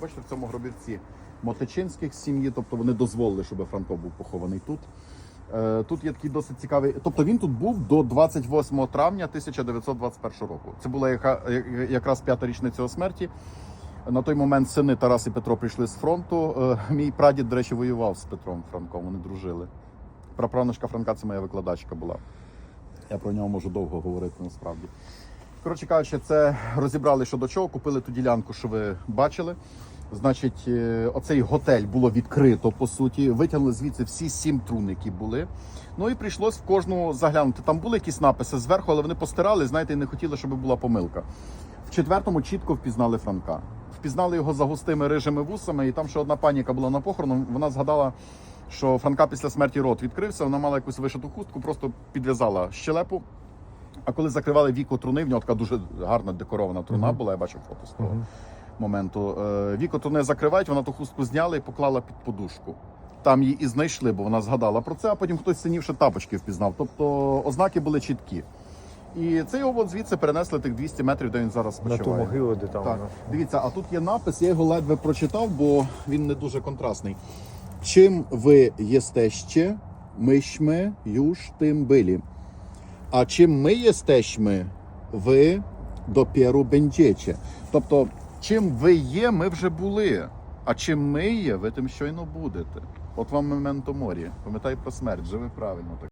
Бачите, в цьому гробівці Мотичинських сім'ї, тобто вони дозволили, щоб Франко був похований тут. Е, Тут є такий досить цікавий. Тобто він тут був до 28 травня 1921 року. Це була якраз п'ята річниця його смерті. На той момент сини Тарас і Петро прийшли з фронту. Е, Мій прадід, до речі, воював з Петром Франком. Вони дружили. Праправнучка Франка це моя викладачка була. Я про нього можу довго говорити насправді. Коротше кажучи, це розібрали що до чого, купили ту ділянку, що ви бачили. Значить, е, оцей готель було відкрито по суті. Витягнули звідси всі сім трун, які були. Ну і прийшлось в кожну заглянути. Там були якісь написи зверху, але вони постирали, знаєте, і не хотіли, щоб була помилка. В четвертому чітко впізнали Франка. Впізнали його за густими рижими вусами, і там ще одна пані, яка була на похорону, вона згадала, що Франка після смерті рот відкрився, вона мала якусь вишиту хустку, просто підв'язала щелепу. А коли закривали віко труни, в нього така дуже гарна декорована труна Мгм. була, я бачив фото з того Мгм. моменту. Е, Віко труни закривають, вона ту хустку зняла і поклала під подушку. Там її і знайшли, бо вона згадала про це, а потім хтось синів тапочки впізнав. Тобто ознаки були чіткі. І це його от звідси перенесли тих 200 метрів, де він зараз На спочиває. ту могилу, де там Так, дивіться, а тут є напис, я його ледве прочитав, бо він не дуже контрастний. Чим ви єстеще, мишми юж тим билі. А чим ми єстечми, ви допіру бенджече. Тобто, чим ви є, ми вже були. А чим ми є, ви тим щойно будете. От вам мементо морі. Пам'ятай про смерть, живи правильно. Так.